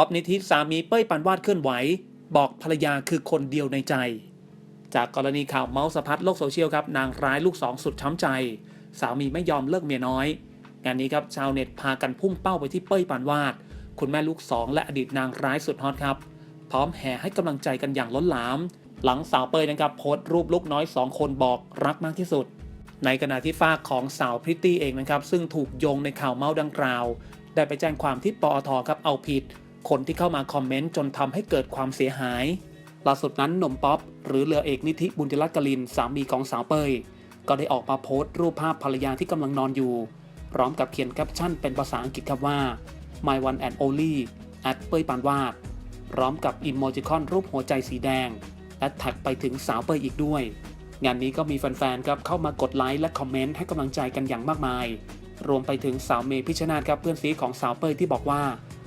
ป๊อบนิธิสามีเป้ยปานวาดเคลื่อนไหว บอกภรรยาคือคนเดียวในใจ จากกรณีข่าวเมาส์สะพัดโลกโซเชียลครับนางร้ายลูกสองสุดช้ำใจ สามีไม่ยอมเลิกเมียน้อย งานนี้ครับชาวเน็ตพากันพุ่งเป้าไปที่เป้ยปานวาด คุณแม่ลูกสองและอดีตนางร้ายสุดฮอตครับ พร้อมแห่ให้กำลังใจกันอย่างล้นหลาม หลังสาวเป้ยนะครับโพสต์รูปลูกน้อย 2 คนบอกรักมากที่สุด ในขณะที่ฝากของสาวพริตตี้เองนะครับซึ่งถูกโยงในข่าวเมาส์ดังกล่าวได้ไปแจ้งความที่ปอทครับเอาผิด คนที่เข้ามาคอมเมนต์จนทำให้เกิดความเสียหาย ล่าสุดนั้นหนุ่มป๊อป หรือเรือเอกนิธิบุญยรัตกลินสามีของสาวเปยก็ได้ออกมาโพสต์รูปภาพภรรยาที่กำลังนอนอยู่ พร้อมกับเขียนแคปชั่นเป็นภาษาอังกฤษครับว่า my one and only at เปยปานวาด พร้อมกับอิโมจิคอนรูปหัวใจสีแดง และแท็กไปถึงสาวเปยอีกด้วย งานนี้ก็มีแฟนๆครับเข้ามากดไลค์และคอมเมนต์ให้กำลังใจกันอย่างมากมาย รวมไปถึงสาวเมย์พิชนาธครับเพื่อนซีของสาวเปยที่บอกว่า